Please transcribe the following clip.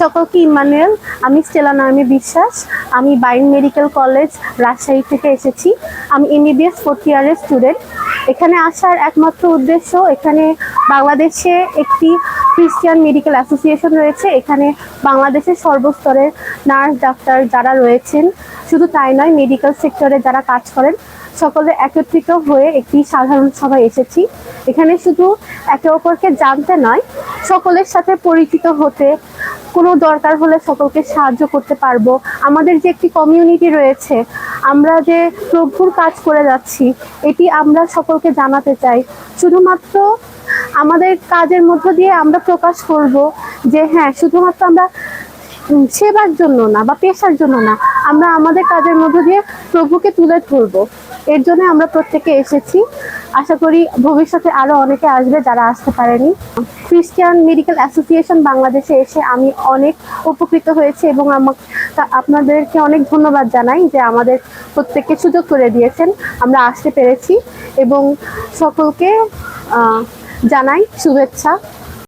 সকলকে ইমানুয়েল, আমি স্টেলা নামি বিশ্বাস, আমি বাইন মেডিকেল কলেজ রাজশাহী থেকে এসেছি। আমি এমবিবিএস ফোর্থ ইয়ারের স্টুডেন্ট এখানে আসার একমাত্র উদ্দেশ্য, এখানে বাংলাদেশে একটি খ্রিস্টিয়ান মেডিকেল অ্যাসোসিয়েশন রয়েছে। এখানে বাংলাদেশের সর্বস্তরের নার্স, ডাক্তার যারা রয়েছেন, শুধু তাই নয় মেডিকেল সেক্টরে যারা কাজ করেন, সকলে একত্রিত হয়ে একটি সাধারণ সভায় এসেছি। এখানে শুধু একে অপরকে জানতে নয়, সকলের সাথে পরিচিত হতে কোনো দরকার হলে সকলকে সাহায্য করতে পারব। আমাদের যে একটি কমিউনিটি রয়েছে, আমরা যে প্রভুর কাজ করে যাচ্ছি, এটি আমরা সকলকে জানাতে চাই। শুধুমাত্র আমাদের কাজের মধ্য দিয়ে আমরা প্রকাশ করব যে হ্যাঁ শুধুমাত্র আমরা সেবার জন্য না বা পেশার জন্য না, আমরা আমাদের কাজের মধ্য দিয়ে প্রভুকে তুলে ধরবো। এর জন্য আমরা প্রত্যেকে এসেছি। আশা করি ভবিষ্যতে আরও অনেকে আসবে যারা আসতে পারেনি। খ্রিস্টান মেডিকেল অ্যাসোসিয়েশন বাংলাদেশে এসে আমি অনেক উপকৃত হয়েছে এবং আমাকে আপনাদেরকে অনেক ধন্যবাদ জানাই যে আমাদের প্রত্যেককে সুযোগ করে দিয়েছেন। আমরা আসতে পেরেছি এবং সকলকে জানাই শুভেচ্ছা।